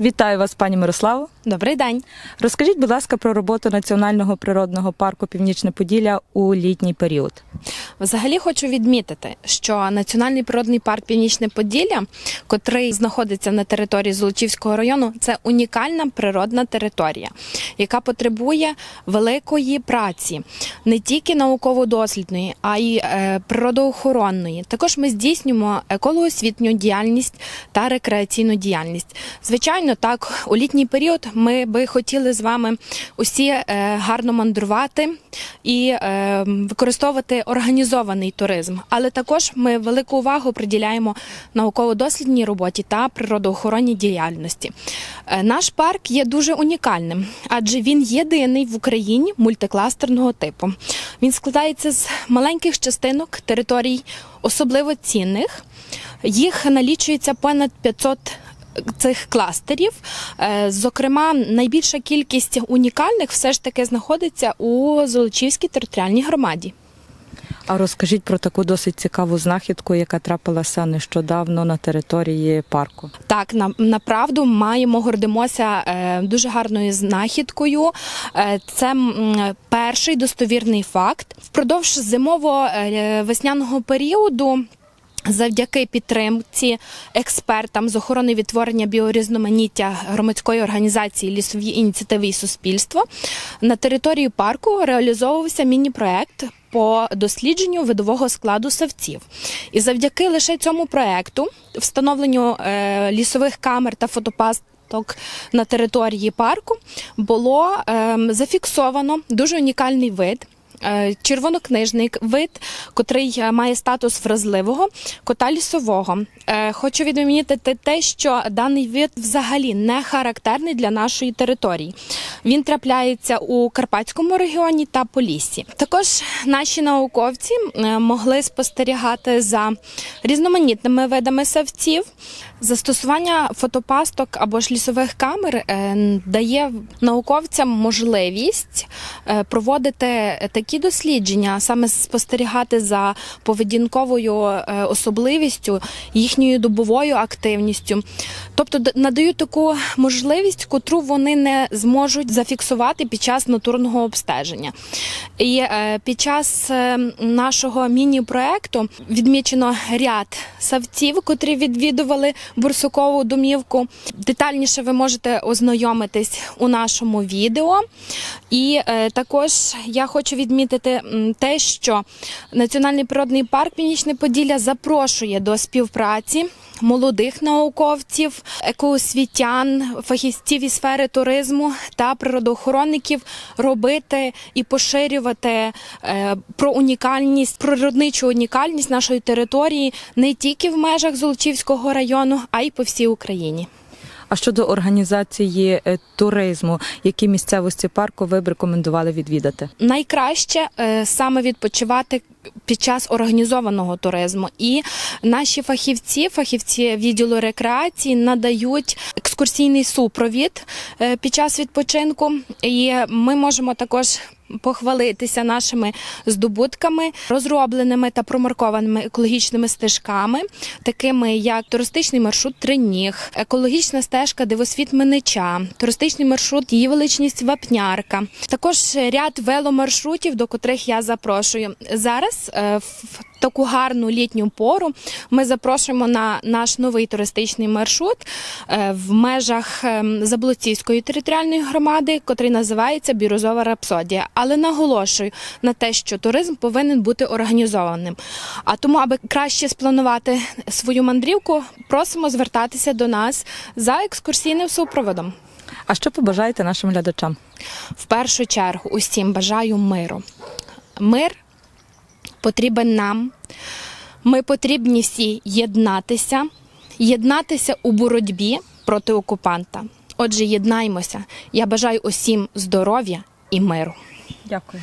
Вітаю вас, пані Мирославо. Добрий день. Розкажіть, будь ласка, про роботу Національного природного парку Північне Поділля у літній період. Взагалі хочу відмітити, що Національний природний парк Північне Поділля, котрий знаходиться на території Золочівського району, це унікальна природна територія, яка потребує великої праці, не тільки науково-дослідної, а й е, природоохоронної. Також ми здійснюємо екологосвітню діяльність та рекреаційну діяльність. Звичайно, так у літній період ми би хотіли з вами усі е, гарно мандрувати і е, використовувати організований туризм. Але також ми велику увагу приділяємо науково-дослідній роботі та природоохоронній діяльності. Наш парк є дуже унікальним, адже він єдиний в Україні мультикластерного типу. Він складається з маленьких частинок територій особливо цінних. Їх налічується понад 500 цих кластерів. Е, Зокрема, найбільша кількість унікальних все ж таки знаходиться у Золочівській територіальній громаді. А розкажіть про таку досить цікаву знахідку, яка трапилася нещодавно на території парку. Так, на, направду маємо гордимося е, дуже гарною знахідкою. Е, це м, перший достовірний факт. Впродовж зимово-весняного періоду. Завдяки підтримці експертам з охорони відтворення біорізноманіття громадської організації Лісові ініціативи і суспільство на території парку реалізовувався міні-проект по дослідженню видового складу савців. І завдяки лише цьому проекту, встановленню е, лісових камер та фотопасток на території парку, було е, зафіксовано дуже унікальний вид. Е, Червонокнижний вид, котрий е, має статус вразливого кота лісового. Е, Хочу відмінити те, що даний вид взагалі не характерний для нашої території. Він трапляється у Карпатському регіоні та Поліссі. Також наші науковці могли спостерігати за різноманітними видами савців. Застосування фотопасток або ж лісових камер дає науковцям можливість проводити такі дослідження, а саме спостерігати за поведінковою е, особливістю, їхньою добовою активністю. Тобто надають таку можливість, котру вони не зможуть зафіксувати під час натурного обстеження. І е, під час е, нашого міні-проекту відмічено ряд савців, котрі відвідували бурсукову домівку. Детальніше ви можете ознайомитись у нашому відео. І також я хочу відмітити м, те, що Національний природний парк Північне Поділля запрошує до співпраці молодих науковців, екоосвітян, фахівців із сфери туризму та природоохоронників робити і поширювати е, про унікальність, природничу унікальність нашої території не тільки в межах Золочівського району, а й по всій Україні. А щодо організації е, туризму, які місцевості парку ви б рекомендували відвідати? найкраще е, саме відпочивати під час організованого туризму. І наші фахівці, фахівці відділу рекреації, надають екскурсійний супровід е, під час відпочинку. І ми можемо також. Похвалитися нашими здобутками, розробленими та промаркованими екологічними стежками, такими як туристичний маршрут Триніг, екологічна стежка Дивосвіт Минича, туристичний маршрут Її величність Вапнярка. Також ряд веломаршрутів, до котрих я запрошую. Зараз е, в таку гарну літню пору ми запрошуємо на наш новий туристичний маршрут е, в межах ем, Заблоцівської територіальної громади, котрий називається Бірозова рапсодія. Але наголошую на те, що туризм повинен бути організованим. А тому, аби краще спланувати свою мандрівку, просимо звертатися до нас за екскурсійним супроводом. А що побажаєте нашим глядачам? В першу чергу усім бажаю миру. Мир потрібен нам. Ми потрібні всі єднатися, єднатися у боротьбі проти окупанта. Отже, єднаймося. Я бажаю усім здоров'я і миру. Дякую.